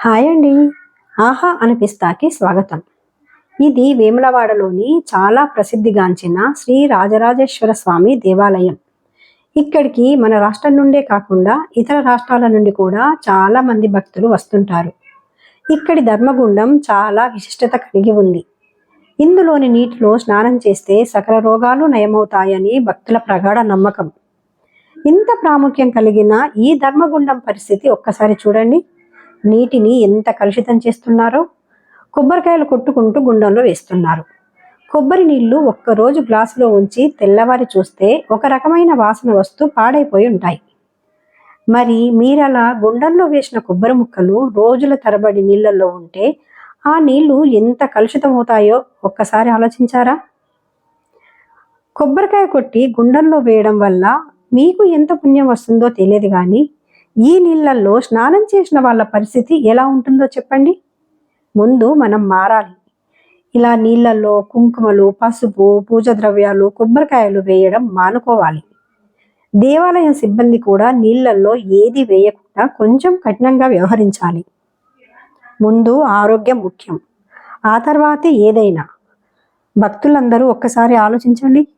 Hi అండి. ఆహా అనిపిస్తాకి స్వాగతం. ఇది వేములవాడలోని చాలా ప్రసిద్ధిగాంచిన శ్రీ రాజరాజేశ్వర స్వామి దేవాలయం. ఇక్కడికి మన రాష్ట్రం నుండే కాకుండా ఇతర రాష్ట్రాల నుండి కూడా చాలా మంది భక్తులు వస్తుంటారు. ఇక్కడి ధర్మగుండం చాలా విశిష్టత కలిగి ఉంది. ఇందులోని నీటిలో స్నానం చేస్తే సకల రోగాలు నయమవుతాయని భక్తుల ప్రగాఢ నమ్మకం. ఇంత ప్రాముఖ్యం కలిగిన ఈ ధర్మగుండం పరిస్థితి ఒక్కసారి చూడండి. నీటిని ఎంత కలుషితం చేస్తున్నారో కొబ్బరికాయలు కొట్టుకుంటూ గుండంలో వేస్తున్నారు. కొబ్బరి నీళ్ళు ఒక్కరోజు గ్లాసులో ఉంచి తెల్లవారి చూస్తే ఒక రకమైన వాసన వస్తూ పాడైపోయి ఉంటాయి. మరి మీరలా గుండంలో వేసిన కొబ్బరి ముక్కలు రోజుల తరబడి నీళ్ళల్లో ఉంటే ఆ నీళ్ళు ఎంత కలుషితమవుతాయో ఒక్కసారి ఆలోచించారా? కొబ్బరికాయ కొట్టి గుండంలో వేయడం వల్ల మీకు ఎంత పుణ్యం వస్తుందో తెలియదు కానీ ఈ నీళ్ళల్లో స్నానం చేసిన వాళ్ళ పరిస్థితి ఎలా ఉంటుందో చెప్పండి. ముందు మనం మారాలి. ఇలా నీళ్ళల్లో కుంకుమలు పసుపు పూజ ద్రవ్యాలు కొబ్బరికాయలు వేయడం మానుకోవాలి. దేవాలయం సిబ్బంది కూడా నీళ్ళల్లో ఏది వేయకుండా కొంచెం కఠినంగా వ్యవహరించాలి. ముందు ఆరోగ్యం ముఖ్యం. ఆ తర్వాతే ఏదైనా. భక్తులందరూ ఒక్కసారి ఆలోచించండి.